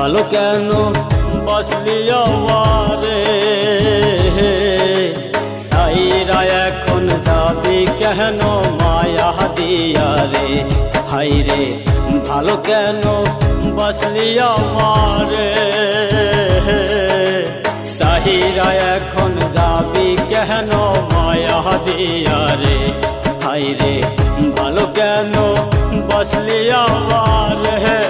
ভালো কেন বসলি আওয়ারে? সাইরা এখন যাবি কেন মায়া দিয়া রে? হাই রে ভালো কেন বসলি আমারে? সাহিরা এখন যাবি কেন মায়া দিয়া রে? হাই রে ভালো কেন বসলি আমারে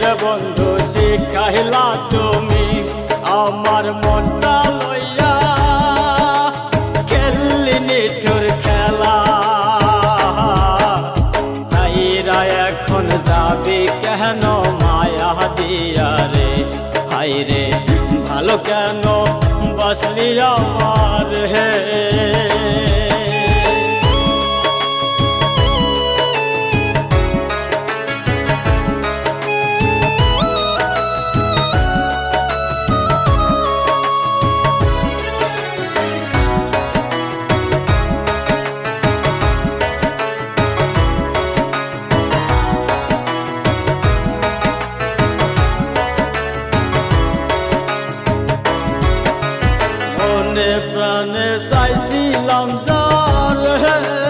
রে বন্ধু শিখাইলা তুমি, আমার মনটা লইয়া খেললি নিঠুর খেলা। তাইরা এখন যাবি কেন মায়া দিয়া রে? হাই রে ভালো কেন বাসলি আমার হে? প্রাণে চাইছিলাম যার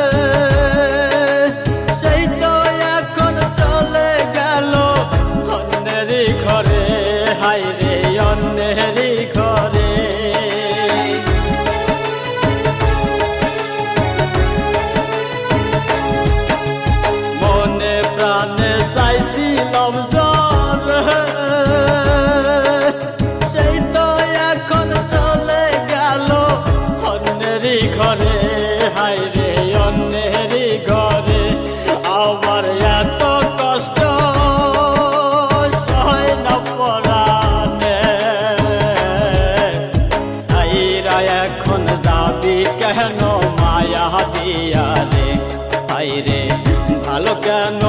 ঘরে হাই রে অন্যেরই ঘরে আমার এত কষ্ট সয় না পরানে সাইরা এখন যাবি কেন, মায়া দিয়া রে? হাই রে ভালো কেন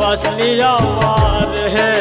বসলি আমার হে?